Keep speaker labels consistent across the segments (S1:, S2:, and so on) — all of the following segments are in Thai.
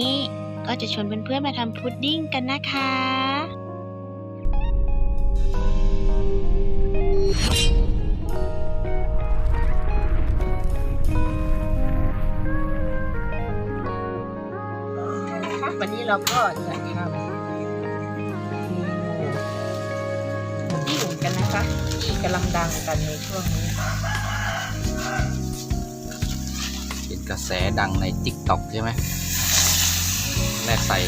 S1: นี้ ก็จะชวนเพื่อนๆมาทำพุดดิ้งกันนะคะ
S2: นะคะวันนี้เราก็จะทำเมนูพุดดิ้งกันนะคะที่กำลังดังกันในช่วงนี้
S3: เป็นกระแสดังใน t ิ k t o k ใช่ไหม แรกใส่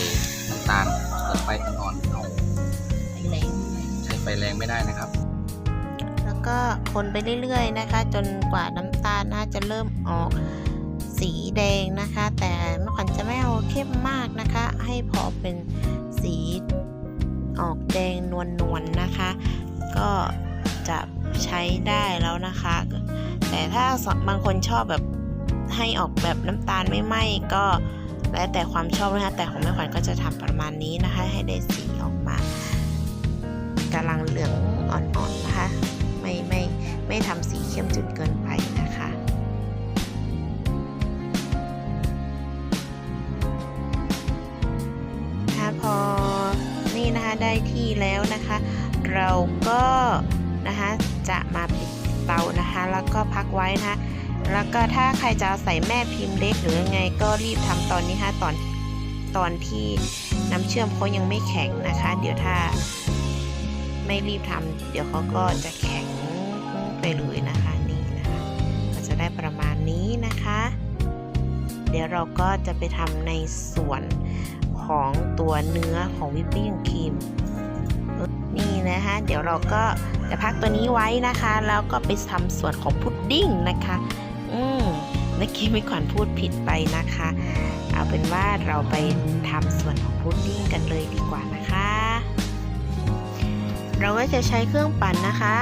S3: น้ำตาลเปิดไฟอ่อนๆเอา
S2: ไอแรง
S3: ใช้ไฟแรงไม่ได้นะครับ
S1: แล้วก็คนไปเรื่อยๆนะคะ จนกว่าน้ำตาลน่าจะเริ่มออกสีแดงนะคะ แต่เมื่อก่อนจะไม่เอาเข้มมากนะคะ ให้พอเป็นสีออกแดงนวลๆนะคะ ก็จะใช้ได้แล้วนะคะ แต่ถ้าบางคนชอบแบบให้ออกแบบน้ำตาลไม่ไหมก็ แล้วแต่ความชอบนะคะแต่ของแม่ขวัญก็จะทำประมาณนี้นะคะ ให้ได้สีออกมากำลังเหลืองอ่อนๆนะคะ ไม่ไม่ไม่ทำสีเข้มจนเกินไปนะคะนะคะพอนี่นะคะได้ที่แล้วนะคะ เราก็นะคะจะมาปิดเตานะคะ แล้วก็พักไว้นะคะ แล้วก็ถ้าใครจะใส่แม่พิมพ์เล็กหรือยังไงก็รีบทำตอนนี้ค่ะตอนตอนที่น้ำเชื่อมเขายังไม่แข็งนะคะ เดี๋ยวถ้าไม่รีบทำเดี๋ยวเขาก็จะแข็งไปเลยนะคะนี่นะคะก็จะได้ประมาณนี้นะคะ เดี๋ยวเราก็จะไปทำในส่วนของตัวเนื้อของวิปปิ้งครีมนี่นะคะ เดี๋ยวเราก็จะพักตัวนี้ไว้นะคะ แล้วก็ไปทำส่วนของพุดดิ้งนะคะ อืมเมื่อกี้ไม่ขวัญพูดผิดไปนะคะ เอาเป็นว่าเราไปทำส่วนของพุดดิ้งกันเลยดีกว่านะคะ เราก็จะใช้เครื่องปั่นนะคะ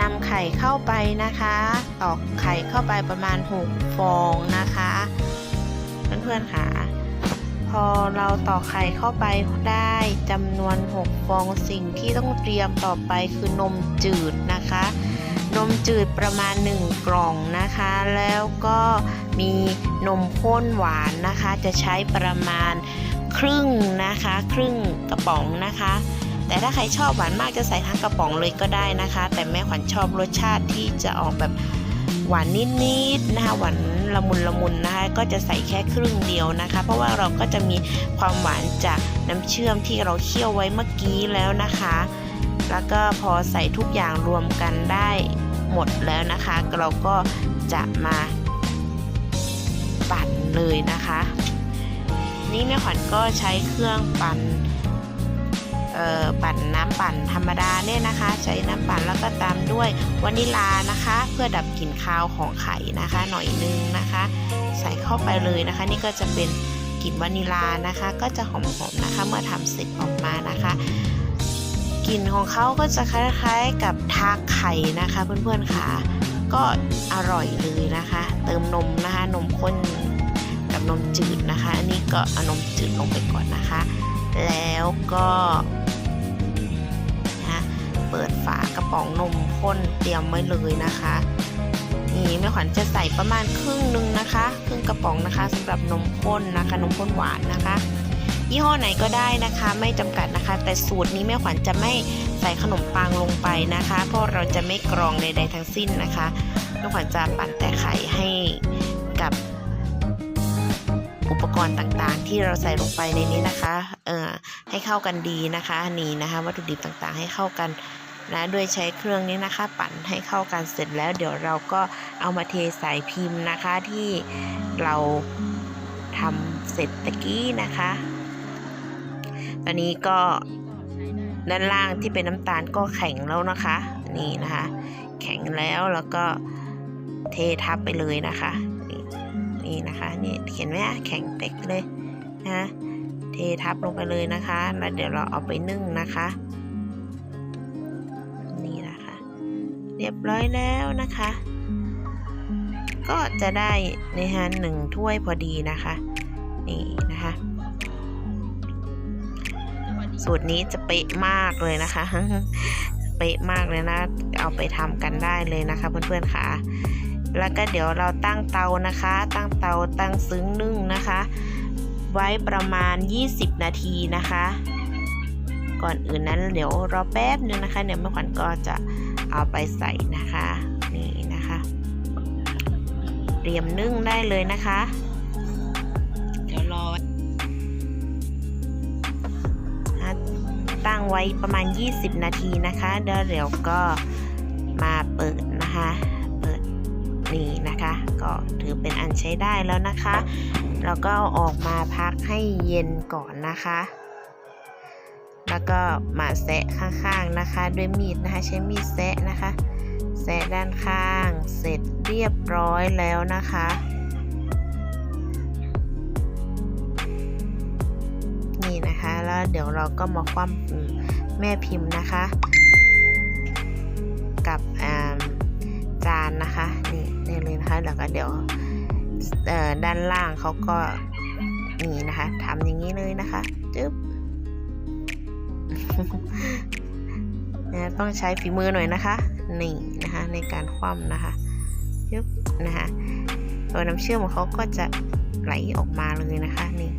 S1: นำไข่เข้าไปนะคะ ตอกไข่เข้าไปประมาณ 6 ฟองนะคะ เพื่อนๆค่ะ พอเราตอกไข่เข้าไปได้จำนวน 6 ฟองสิ่งที่ต้องเตรียมต่อไปคือนมจืดนะคะ นมจืดประมาณ 1 กล่องนะคะ แล้วก็มีนมข้นหวานนะคะ จะใช้ประมาณครึ่งนะคะ ครึ่งกระป๋องนะคะ แต่ถ้าใครชอบหวานมากจะใส่ทั้งกระป๋องเลยก็ได้นะคะ แต่แม่ขวัญชอบรสชาติที่จะออกแบบหวานนิดๆนะคะหวานละมุนละมุนนะคะก็จะใส่แค่ครึ่งเดียวนะคะ เพราะว่าเราก็จะมีความหวานจากน้ำเชื่อมที่เราเคี่ยวไว้เมื่อกี้แล้วนะคะ แล้วก็พอใส่ทุกอย่างรวมกันได้หมดแล้วนะคะ เราก็จะมาปั่นเลยนะคะ นี่แม่ขวัญก็ใช้เครื่องปั่นเอ่อปั่นน้ำปั่นธรรมดาเนี่ยนะคะ ใช้น้ำปั่นแล้วก็ตามด้วยวานิลานะคะ เพื่อดับกลิ่นคาวของไข่นะคะ หน่อยนึงนะคะ ใส่เข้าไปเลยนะคะ นี่ก็จะเป็นกลิ่นวานิลานะคะ ก็จะหอมๆนะคะ เมื่อทำเสร็จออกมานะคะ กลิ่นของเขาก็จะคล้ายๆกับทาไข่นะคะเพื่อนๆค่ะ ก็อร่อยเลยนะคะ เติมนมนะคะนมข้นกับนมจืดนะคะ อันนี้ก็เอานมจืดลงไปก่อนนะคะ แล้วก็นะเปิดฝากระป๋องนมข้นเตรียมไว้เลยนะคะนี่แม่ขวัญจะใส่ประมาณครึ่งหนึงนะคะ ครึ่งกระป๋องนะคะสำหรับนมข้นนะคะ นมข้นหวานนะคะ ยี่ห้อไหนก็ได้นะคะ ไม่จำกัดนะคะ แต่สูตรนี้แม่ขวัญจะไม่ใส่ขนมปังลงไปนะคะ เพราะเราจะไม่กรองใดๆทั้งสิ้นนะคะแม่ขวัญจะปั่นแต่ไข่ให้กับอุปกรณ์ต่างๆ ที่เราใส่ลงไปในนี้นะคะเอ่อให้เข้ากันดีนะคะนี่นะคะ วัตถุดิบต่างๆ ให้เข้ากันนะด้วยใช้เครื่องนี้นะคะ ปั่นให้เข้ากันเสร็จแล้ว เดี๋ยวเราก็เอามาเทใส่พิมพ์นะคะที่เราทำเสร็จตะกี้นะคะ ตอนนี้ก็ด้านล่างที่เป็นน้ำตาลก็แข็งแล้วนะคะ นี่นะคะ แข็งแล้วแล้วก็เททับไปเลยนะคะ นี่นะคะนี่เห็นไหมแข็งเป๊กเลยนะเททับลงไปเลยนะคะ แล้วเดี๋ยวเราเอาไปนึ่งนะคะ นี่นะคะ เรียบร้อยแล้วนะคะ ก็จะได้ในฮะหนึ่งถ้วยพอดีนะคะ นี่นะคะ สูตรนี้จะเป๊ะมากเลยนะคะ เป๊ะมากเลยนะ เอาไปทำกันได้เลยนะคะเพื่อนๆค่ะ แล้วก็เดี๋ยวเราตั้งเตานะคะ ตั้งเตาตั้งซึ้งนึ่งนะคะ ไว้ประมาณ 20 นาทีนะคะ ก่อนอื่นนั้นเดี๋ยวรอแป๊บนึงนะคะเดี๋ยวแม่ขวัญก็จะเอาไปใส่นะคะ นี่นะคะ เตรียมนึ่งได้เลยนะคะ ตั้งไว้ประมาณ 20 นาทีนะคะเดี๋ยวเดี๋ยวก็มาเปิดนะคะ เปิดนี่นะคะ ก็ถือเป็นอันใช้ได้แล้วนะคะ แล้วก็อออกมาพักให้เย็นก่อนนะคะ แล้วก็มาแซะข้างๆนะคะ ด้วยมีดนะคะใช้มีดแซะนะคะ แซะด้านข้างเสร็จเรียบร้อยแล้วนะคะ แล้วเดี๋ยวเราก็มาคว่ำแม่พิมพ์นะคะ กับจานนะคะนี่นี่เลยนะคะแล้วก็เดี๋ยวด้านล่างเขาก็นี่นะคะทำอย่างนี้เลยนะคะจึ๊บนะต้องใช้ฝีมือหน่อยนะคะนี่นะคะในการคว่ำนะคะยึบนะคะตัวน้ำเชื่อมของเขาก็จะไหลออกมาเลยนะคะนี่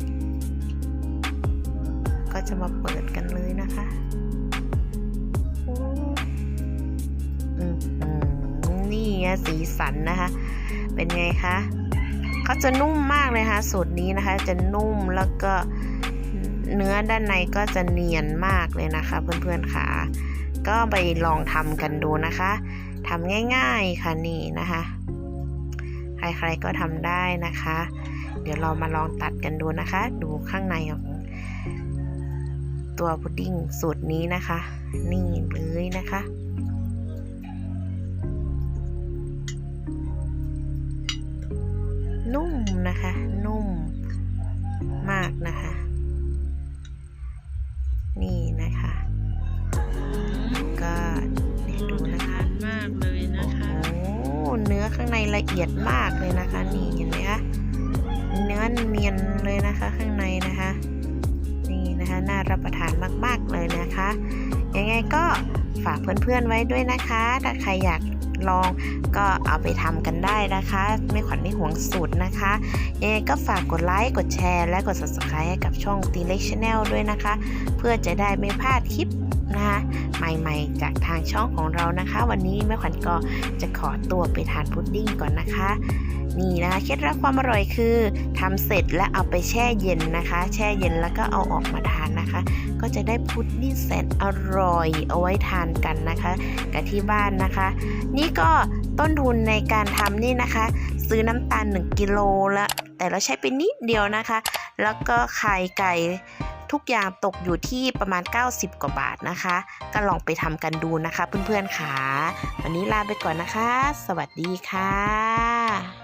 S1: จะมาเปิดกันเลยนะคะอ้อืมอืมนี่สีสันนะคะ เป็นไงคะเขาจะนุ่มมากเลยค่ะสูตรนี้นะคะ จะนุ่มแล้วก็เนื้อด้านในก็จะเนียนมากเลยนะคะ เพื่อนๆค่ะ ก็ไปลองทำกันดูนะคะทำง่าย ๆค่ะนี่นะคะ ใครๆก็ทำได้นะคะ เดี๋ยวเรามาลองตัดกันดูนะคะ ดูข้างในของ ตัวพุดดิ้งสูตรนี้นะคะ นี่เลยนะคะ นุ่มนะคะ นุ่มมากนะคะ นี่นะคะ ก็เนี่ยดูนะคะ
S2: มากเลยนะคะ
S1: โอ้เนื้อข้างในละเอียดมากเลยนะคะ นี่เห็นไหมคะ เพื่อนๆไว้ด้วยนะคะ ถ้าใครอยากลอง ก็เอาไปทำกันได้นะคะไม่ขวัญไม่ห่วงสูตรนะคะยังไงก็ฝากกดไลค์กดแชร์ และกด subscribe ให้กับช่อง t ีเล็กชาแนลด้วยนะคะ เพื่อจะได้ไม่พลาดคลิปนะคะใหม่ๆ จากทางช่องของเรานะคะ วันนี้แม่ขวัญก็จะขอตัวไปทานพุดดิ้งก่อนนะคะนี่นะคะเคล็ดลับความอร่อยคือทำเสร็จและเอาไปแช่เย็นนะคะ แช่เย็นแล้วก็เอาออกมาทานนะคะ ก็จะได้พุดดิ้งแสนอร่อยเอาไว้ทานกันนะคะกับที่บ้านนะคะ นี่ก็ต้นทุนในการทำนี่นะคะ ซื้อน้ำตาล 1กิโลละแต่เราใช้ไปนิดเดียวนะคะ แล้วก็ไข่ไก่ทุกอย่างตกอยู่ที่ประมาณ 90 กว่าบาทนะคะ ก็ลองไปทำกันดูนะคะเพื่อนๆค่ะ วันนี้ลาไปก่อนนะคะ สวัสดีค่ะ